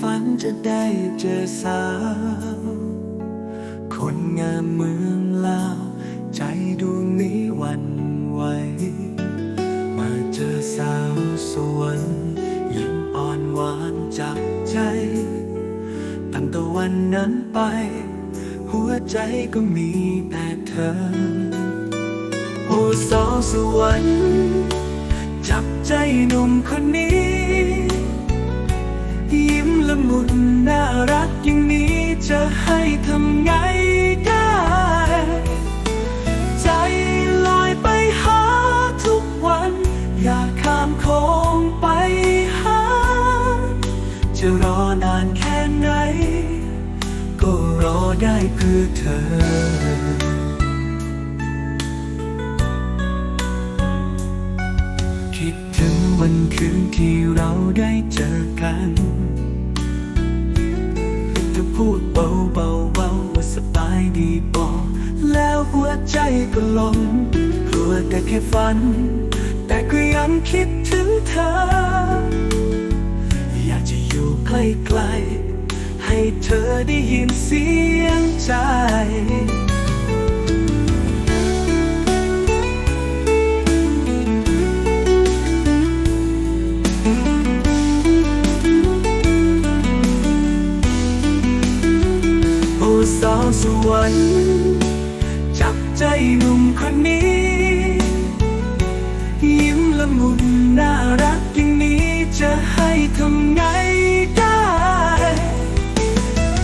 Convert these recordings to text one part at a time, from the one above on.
ฝันจะได้เจอสาว คนงามเมืองลาว ใจดวงนี้วันไหว มาเจอสาวสวนยิ้มอ่อนหวานจับใจ ตั้งแต่วันนั้นไป หัวใจก็มีแต่เธอ โอ้สาวสวรรค์จับใจหนุ่มคนนี้ากข้ามคงไปหา จะรอนานแค่ไหน ก็รอได้เพื่อเธอคิดถึงวันคืนที่เราได้เจอกันเธอพูดเบาเบาๆว่าสบายดีบอกแล้วหัวใจก็ลงกลัวแต่แค่ฝัน แต่ก็ ยังคิดถึงเธอ อยากจะอยู่ใกล้ๆให้เธอได้ยินเสียงใจโอ้สาวสวรรค์จับใจหนุ่มคนนี้ ละมุนน่ารักอย่างนี้จะให้ทำไงได้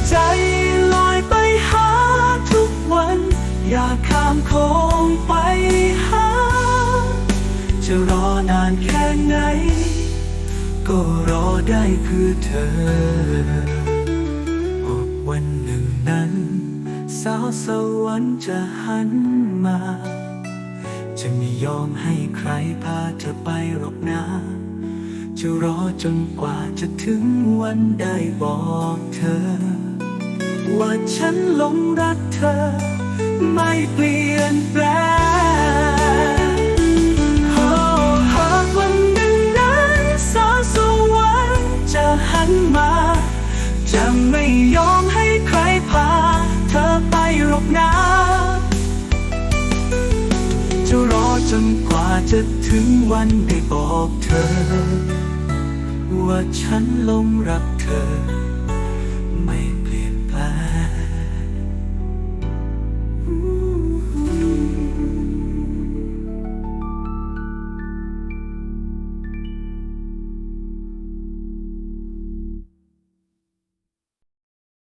ใจลอยไปหาทุกวัน อยากข้ามโค้งไปหา จะรอนานแค่ไหน ก็รอได้คือเธอวันหนึ่งนั้น สาวสวรรค์จะหันมา ยอมให้ใครพาเธอไปหรอกนะ จะรอจนกว่าจะถึงวันได้บอกเธอ ว่าฉันหลงรักเธอ ไม่เปลี่ยนแปลง จนกว่าจะถึงวันได้บอกเธอ ว่าฉันลงรักเธอ ไม่